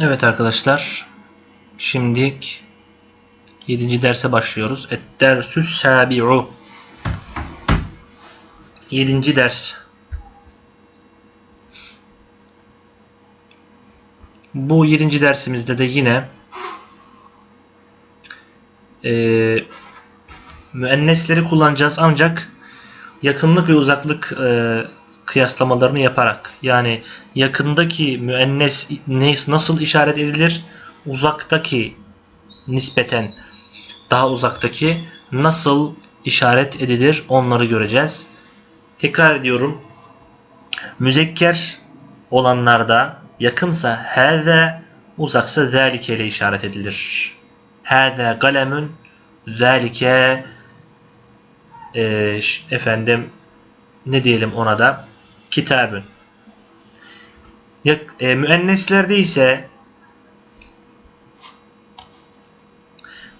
Evet arkadaşlar. Şimdilik 7. derse başlıyoruz. Et-dersüs sabi'u. 7. ders. Bu 7. dersimizde de yine eee müennesleri kullanacağız ancak yakınlık ve uzaklık eee, kıyaslamalarını yaparak yani yakındaki müennes ne, nasıl işaret edilir uzaktaki nispeten daha uzaktaki nasıl işaret edilir onları göreceğiz. Tekrar ediyorum. Müzekker olanlarda yakınsa hâze uzaksa zâlike ile işaret edilir. Hâze galemün zâlike e, efendim ne diyelim ona da kitabın. E, müenneslerde ise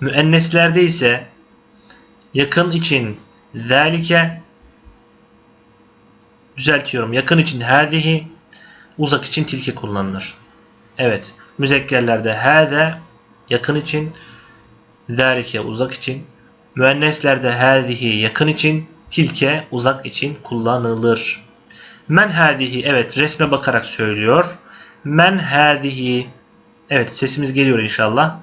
müenneslerde ise yakın için zalike düzeltiyorum. Yakın için hadihi uzak için tilki kullanılır. Evet. Müzekkerlerde hâze yakın için zalike uzak için müenneslerde hâzihi yakın için tilke uzak için kullanılır. Men hâzihi evet resme bakarak söylüyor. Men hâzihi evet sesimiz geliyor inşallah.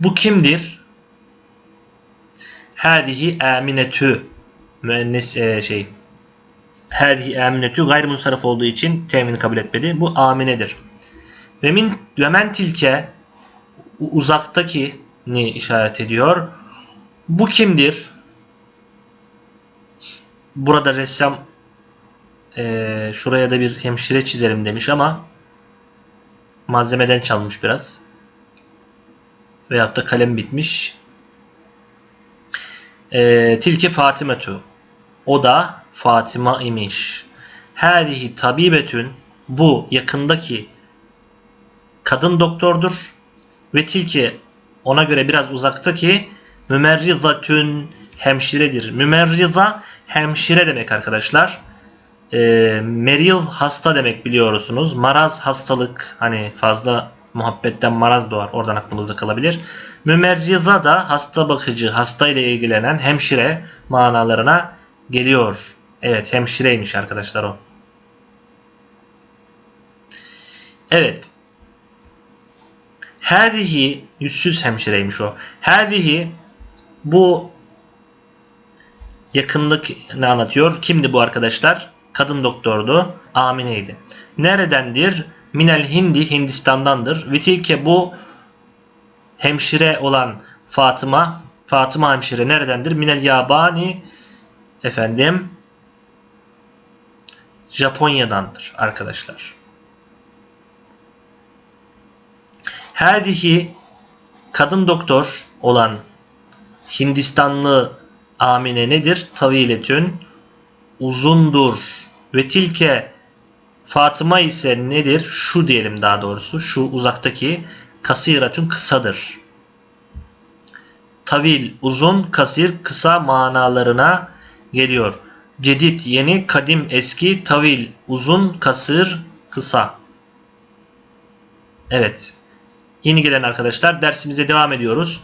Bu kimdir? Hâzihi aminetü müennes e, şey hâzihi aminetü gayrimunsarif olduğu için temini kabul etmedi. Bu aminedir. Ve min ve men tilke uzaktaki ni işaret ediyor. Bu kimdir? Burada ressam eee, şuraya da bir hemşire çizelim demiş ama malzemeden çalmış biraz. Veyahut da kalem bitmiş. Eee tilki Fatimetu. O da Fatıma imiş. Hâzihi tabibetün bu yakındaki kadın doktordur. Ve tilki ona göre biraz uzaktaki mümerrizatün hemşiredir. Mümerriza hemşire demek arkadaşlar. E, meril hasta demek biliyorsunuz. Maraz hastalık hani fazla muhabbetten maraz doğar. Oradan aklımızda kalabilir. Mümerriza da hasta bakıcı, hasta ile ilgilenen hemşire manalarına geliyor. Evet hemşireymiş arkadaşlar o. Evet. Hâzihi yüzsüz hemşireymiş o. Hâzihi bu yakınlık ne anlatıyor? Kimdi bu arkadaşlar? Kadın doktordu. Amine'ydi. Neredendir? Minel Hindi Hindistan'dandır. Vitilke bu hemşire olan Fatıma Fatıma hemşire neredendir? Minel Yabani efendim Japonya'dandır arkadaşlar. Hadihi kadın doktor olan Hindistanlı Amine nedir? Taviletün uzundur. Ve tilke Fatıma ise nedir? Şu diyelim daha doğrusu. Şu uzaktaki kasiratün kısadır. Tavil uzun, kasir kısa manalarına geliyor. Cedid yeni, kadim eski, tavil uzun, kasır kısa. Evet. Yeni gelen arkadaşlar dersimize devam ediyoruz.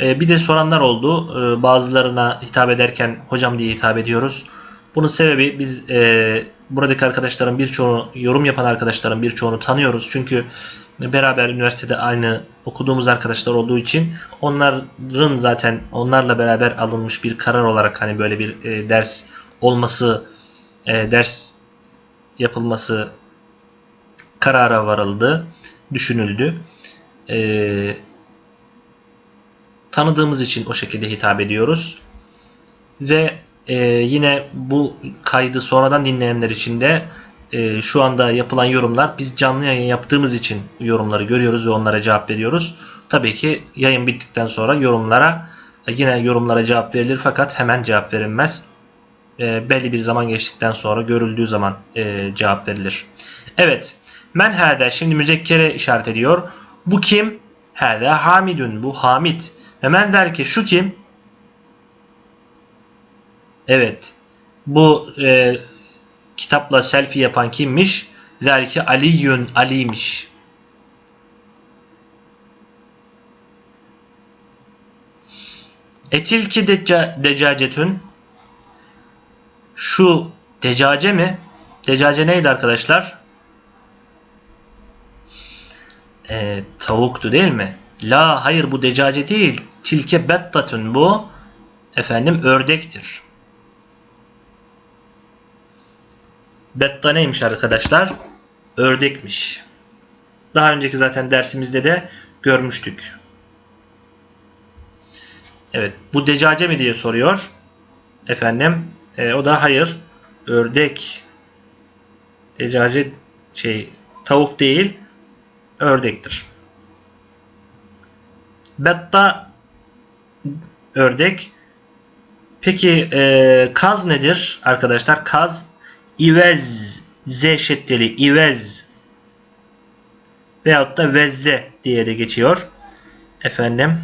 Ee, bir de soranlar oldu. Ee, bazılarına hitap ederken hocam diye hitap ediyoruz. Bunun sebebi biz e, buradaki arkadaşların birçoğunu yorum yapan arkadaşların birçoğunu tanıyoruz. Çünkü beraber üniversitede aynı okuduğumuz arkadaşlar olduğu için onların zaten onlarla beraber alınmış bir karar olarak hani böyle bir e, ders olması e, ders yapılması karara varıldı, düşünüldü. E, tanıdığımız için o şekilde hitap ediyoruz. Ve e, yine bu kaydı sonradan dinleyenler için de e, şu anda yapılan yorumlar biz canlı yayın yaptığımız için yorumları görüyoruz ve onlara cevap veriyoruz. Tabii ki yayın bittikten sonra yorumlara e, yine yorumlara cevap verilir fakat hemen cevap verilmez. E, belli bir zaman geçtikten sonra görüldüğü zaman e, cevap verilir. Evet. Men hâde şimdi müzekkere işaret ediyor. Bu kim? Hâde hamidun. Bu hamid. Ve men der ki şu kim? Evet. Bu e, kitapla selfie yapan kimmiş? Zalike Aliyyun Ali'ymiş. Etilki deca, decacetün şu decace mi? Decace neydi arkadaşlar? Ee, tavuktu değil mi? La hayır bu decace değil. Tilke bettatun bu efendim ördektir. Betta neymiş arkadaşlar? Ördekmiş. Daha önceki zaten dersimizde de görmüştük. Evet. Bu decace mi diye soruyor. Efendim. E, o da hayır. Ördek. Decace şey tavuk değil. Ördektir. Betta ördek. Peki e, kaz nedir arkadaşlar? Kaz ivez z şeddeli ivez veyahut da vezze diye de geçiyor. Efendim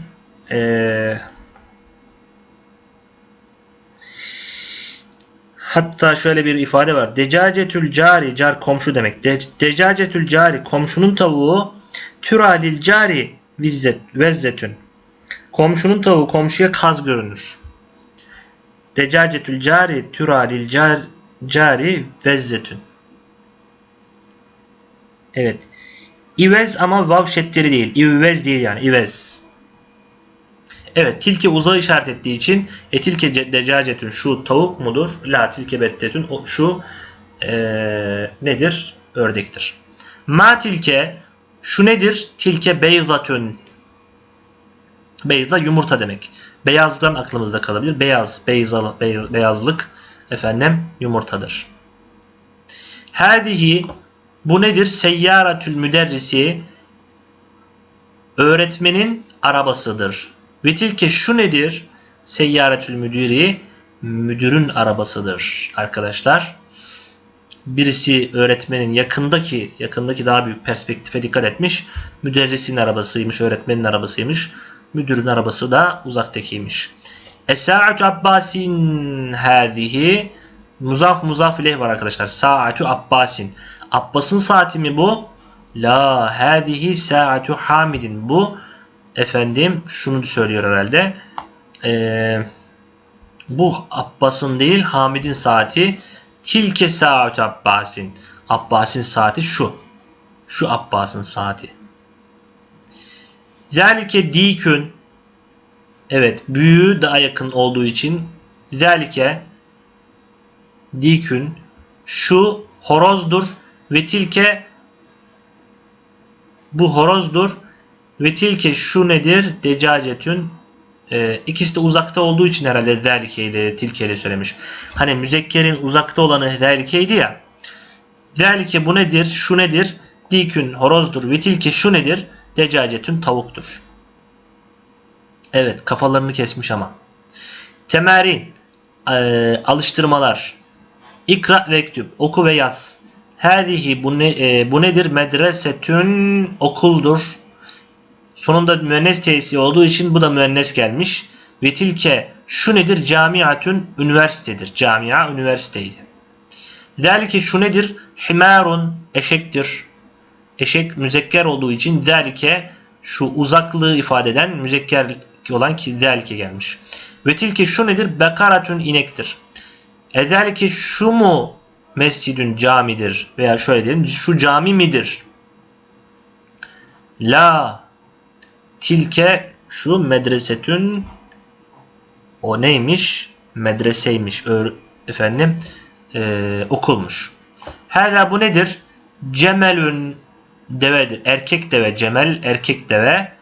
eee Hatta şöyle bir ifade var. Decacetül cari, car komşu demek. De, decacetül cari, komşunun tavuğu türalil cari vizzet, vezzetün. Komşunun tavuğu komşuya kaz görünür. Decacetül cari, türalil car, cari vezzetün. Evet. İvez ama vav şeddeli değil. İvez değil yani. İvez. Evet tilke uzağı işaret ettiği için e tilke decacetün şu tavuk mudur? La tilke bettetün şu e, nedir? Ördektir. Ma tilke şu nedir? Tilke beyzatün Beyza yumurta demek. Beyazdan aklımızda kalabilir. Beyaz, beyzal, beyazlık efendim yumurtadır. Hadihi bu nedir? Seyyaratül müderrisi öğretmenin arabasıdır. Ve tilke şu nedir? Seyyaretül müdiri müdürün arabasıdır arkadaşlar. Birisi öğretmenin yakındaki yakındaki daha büyük perspektife dikkat etmiş. Müderrisin arabasıymış, öğretmenin arabasıymış. Müdürün arabası da uzaktakiymiş. Es-sa'atu Abbasin hadihi muzaf muzaf ileyh var arkadaşlar. Sa'atu Abbasin. Abbas'ın saati mi bu? La hadihi sa'atu Hamidin. Bu efendim şunu söylüyor herhalde. Ee, bu Abbas'ın değil Hamid'in saati. Tilke saat Abbas'in. Abbas'in saati şu. Şu Abbas'ın saati. Zalike dikün. Evet büyüğü daha yakın olduğu için zalike dikün şu horozdur ve tilke bu horozdur ve tilke şu nedir? Decacetün e, ikisi de uzakta olduğu için herhalde zelike ile tilke ile söylemiş. Hani müzekkerin uzakta olanı zelikeydi ya. Zelike bu nedir? Şu nedir? Dikün horozdur ve tilke şu nedir? Decacetün tavuktur. Evet kafalarını kesmiş ama. Temerin e, alıştırmalar. İkra ve ektüb. Oku ve yaz. Hadihi bu, ne, e, bu nedir? Medresetün okuldur. Sonunda müennes tesisi olduğu için bu da müennes gelmiş. Ve tilke şu nedir? Camiatün üniversitedir. Camia üniversiteydi. Zalike şu nedir? Himarun eşektir. Eşek müzekker olduğu için zalike şu uzaklığı ifade eden müzekker olan ki zalike gelmiş. Ve tilke şu nedir? Bekaratün inektir. Ezalike şu mu mescidün camidir veya şöyle diyelim şu cami midir? La Tilke şu medresetün o neymiş? Medreseymiş. Öğ efendim e, okulmuş. Hala bu nedir? Cemelün devedir. Erkek deve. Cemel erkek deve.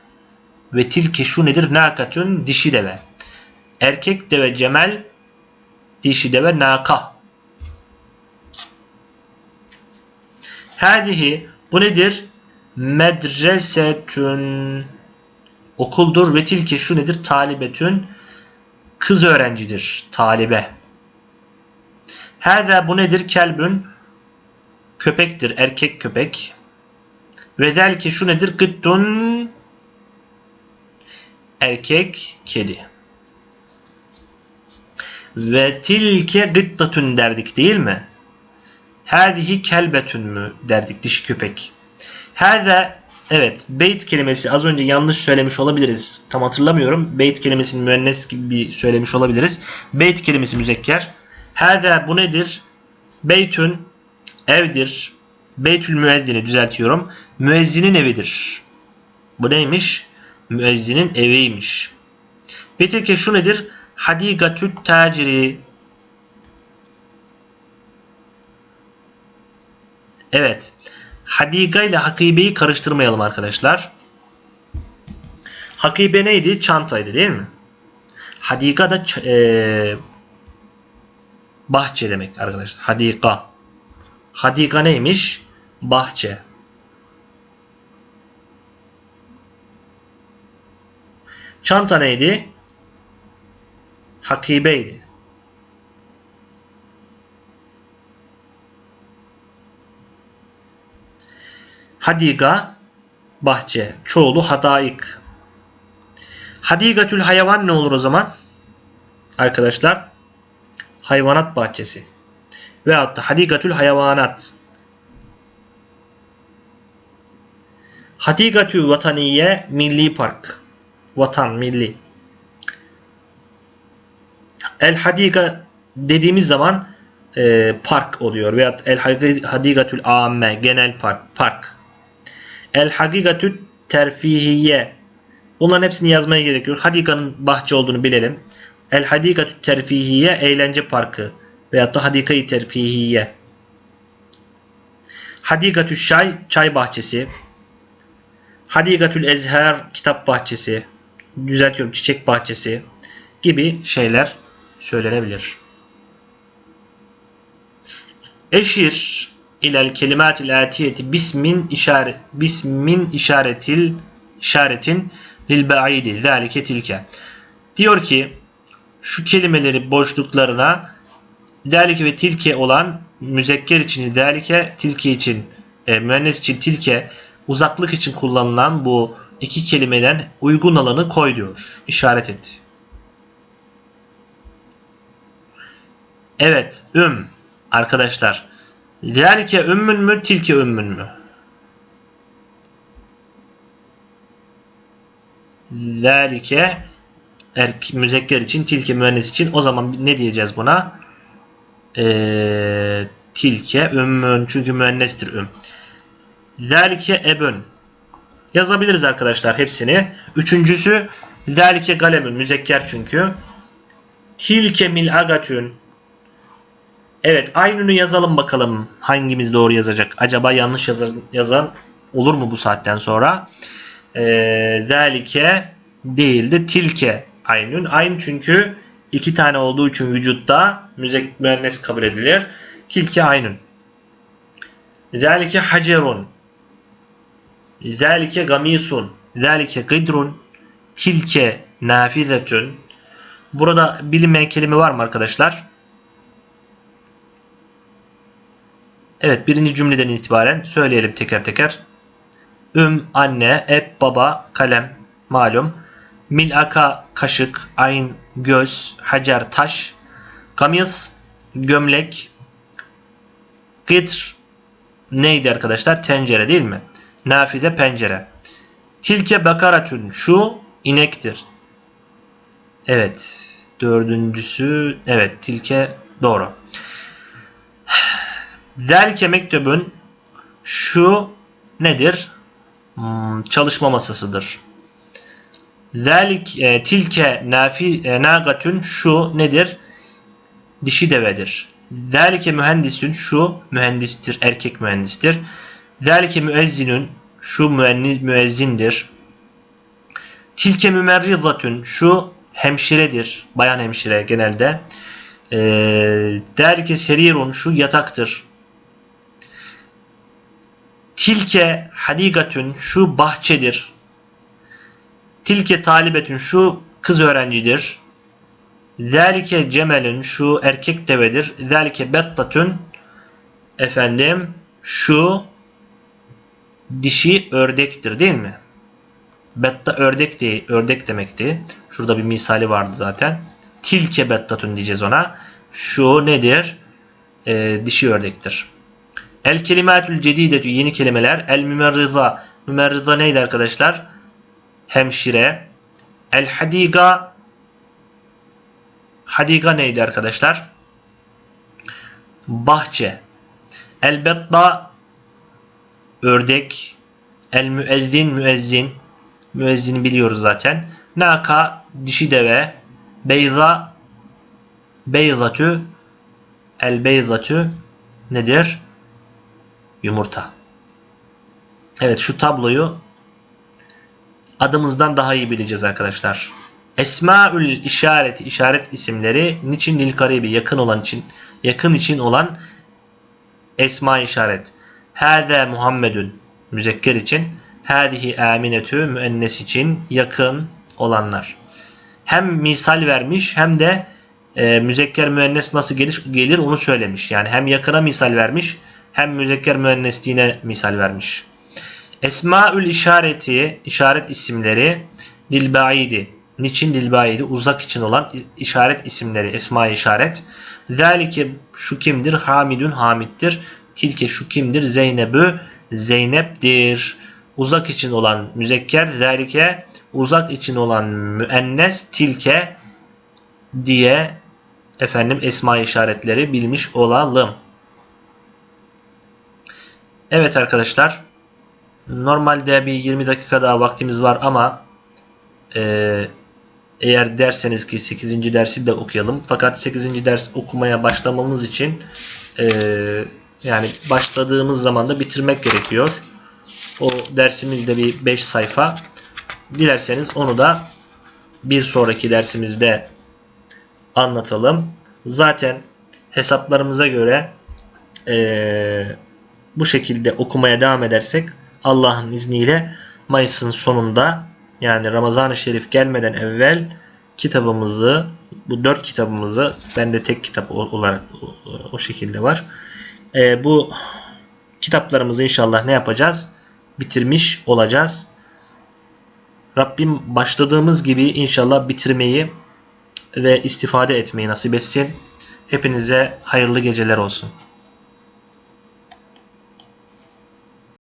Ve tilki şu nedir? Nakatün dişi deve. Erkek deve cemel dişi deve naka. Hadihi bu nedir? Medresetün okuldur ve tilke şu nedir? Talibetün kız öğrencidir. Talibe. Hâdâ bu nedir? Kelbün köpektir. Erkek köpek. Ve delke şu nedir? Gıttun erkek kedi. Ve tilke gıttatun derdik değil mi? Hâzihi kelbetün mü derdik dişi köpek. Hâze evet beyt kelimesi az önce yanlış söylemiş olabiliriz. Tam hatırlamıyorum. Beyt kelimesini müennes gibi bir söylemiş olabiliriz. Beyt kelimesi müzekker. Hâze bu nedir? Beytün evdir. Beytül müezzini düzeltiyorum. Müezzinin evidir. Bu neymiş? Müezzinin eviymiş. Ve tilke şu nedir? Hadigatü taciri. Evet. Hadiga ile hakibeyi karıştırmayalım arkadaşlar. Hakibe neydi? Çantaydı değil mi? Hadika da eee, bahçe demek arkadaşlar. Hadika. Hadika neymiş? Bahçe. Çanta neydi? Hakibeydi. Hadika bahçe. Çoğulu hadaik. Hadigatül hayvan ne olur o zaman? Arkadaşlar hayvanat bahçesi. Veyahut da hadigatül hayvanat. Hadigatü vataniye milli park. Vatan milli. El hadiga dediğimiz zaman e, park oluyor. Veyahut el hadigatül amme genel park. Park. El hagigatü terfihiye. Bunların hepsini yazmaya gerekiyor. Hadikanın bahçe olduğunu bilelim. El hadikatü terfihiye eğlence parkı veyahut da hadikayı terfihiye. Hadikatü şay çay bahçesi. Hadikatül ezher kitap bahçesi. Düzeltiyorum çiçek bahçesi gibi şeyler söylenebilir. Eşir ilel kelimatil atiyeti bismin işaret bismin işaretil işaretin lil ba'idi zalike tilke. Diyor ki şu kelimeleri boşluklarına delike ve tilke olan müzekker için delike tilke için e, müennes için tilke uzaklık için kullanılan bu iki kelimeden uygun alanı koy diyor. İşaret et. Evet, üm arkadaşlar. Delike ümmün mü, tilke ümmün mü? Delike erk müzekker için, tilke müennes için. O zaman ne diyeceğiz buna? Ee, tilke ümmün çünkü müennestir üm. Zelike ebün. Yazabiliriz arkadaşlar hepsini. Üçüncüsü zelike galemün. Müzekker çünkü. Tilke mil agatün. Evet aynını yazalım bakalım. Hangimiz doğru yazacak? Acaba yanlış yazan, yazan olur mu bu saatten sonra? Ee, zelike değildi. Tilke aynün. Aynı çünkü iki tane olduğu için vücutta müzek müennes kabul edilir. Tilke aynün. Zelike hacerun. Zalike gamisun. Zalike gıdrun. Tilke nafizetun. Burada bilinmeyen kelime var mı arkadaşlar? Evet birinci cümleden itibaren söyleyelim teker teker. Üm anne, eb baba, kalem malum. Milaka kaşık, ayn göz, hacer taş. Kamis gömlek. Gıdr neydi arkadaşlar? Tencere değil mi? Nafide pencere. Tilke bakaratün şu inektir. Evet. Dördüncüsü evet tilke doğru. Delke mektubun şu nedir? Hmm, çalışma masasıdır. Delik e, tilke nafi e, nagatun şu nedir? Dişi devedir. Delike mühendisün şu mühendistir, erkek mühendistir. Delike müezzinün şu müenniz müezzindir. Tilke mümerrizatun şu hemşiredir. Bayan hemşire genelde. E, delike serirun şu yataktır. Tilke hadigatün şu bahçedir. Tilke talibetün şu kız öğrencidir. Zalike cemelün şu erkek devedir. Zalike bettatün efendim şu dişi ördektir değil mi? Betta ördek değil, ördek demekti. Şurada bir misali vardı zaten. Tilke bettatun diyeceğiz ona. Şu nedir? Ee, dişi ördektir. El kelimatül cedidetü yeni kelimeler. El mümerriza. Mümerriza neydi arkadaşlar? Hemşire. El hadiga. Hadiga neydi arkadaşlar? Bahçe. El betta. Ördek. El müezzin müezzin. Müezzini biliyoruz zaten. Naka dişi deve. Beyza beyzatü el beyzatü nedir? Yumurta. Evet şu tabloyu adımızdan daha iyi bileceğiz arkadaşlar. Esmaül işaret işaret isimleri niçin lil karibi yakın olan için yakın için olan esma işaret. Hâze Muhammedun müzekker için. Hâdihi aminetü müennes için yakın olanlar. Hem misal vermiş hem de e, müzekker müennes nasıl gelir, gelir onu söylemiş. Yani hem yakına misal vermiş hem müzekker müennesliğine misal vermiş. Esmaül işareti, işaret isimleri lilbaidi. Niçin lilbaidi? Uzak için olan işaret isimleri, esma işaret. Zalike şu kimdir? Hamidun Hamid'dir. Tilke şu kimdir? Zeynebü Zeynep'dir. Uzak için olan müzekker, zalike uzak için olan müennes, tilke diye efendim esma işaretleri bilmiş olalım. Evet arkadaşlar. Normalde bir 20 dakika daha vaktimiz var ama e, eğer derseniz ki 8. dersi de okuyalım. Fakat 8. ders okumaya başlamamız için e, yani başladığımız zaman da bitirmek gerekiyor. O dersimizde bir 5 sayfa. Dilerseniz onu da bir sonraki dersimizde anlatalım. Zaten hesaplarımıza göre e, bu şekilde okumaya devam edersek Allah'ın izniyle Mayıs'ın sonunda yani Ramazan-ı Şerif gelmeden evvel kitabımızı bu dört kitabımızı bende tek kitap olarak o şekilde var. E, bu kitaplarımızı inşallah ne yapacağız? Bitirmiş olacağız. Rabbim başladığımız gibi inşallah bitirmeyi ve istifade etmeyi nasip etsin. Hepinize hayırlı geceler olsun.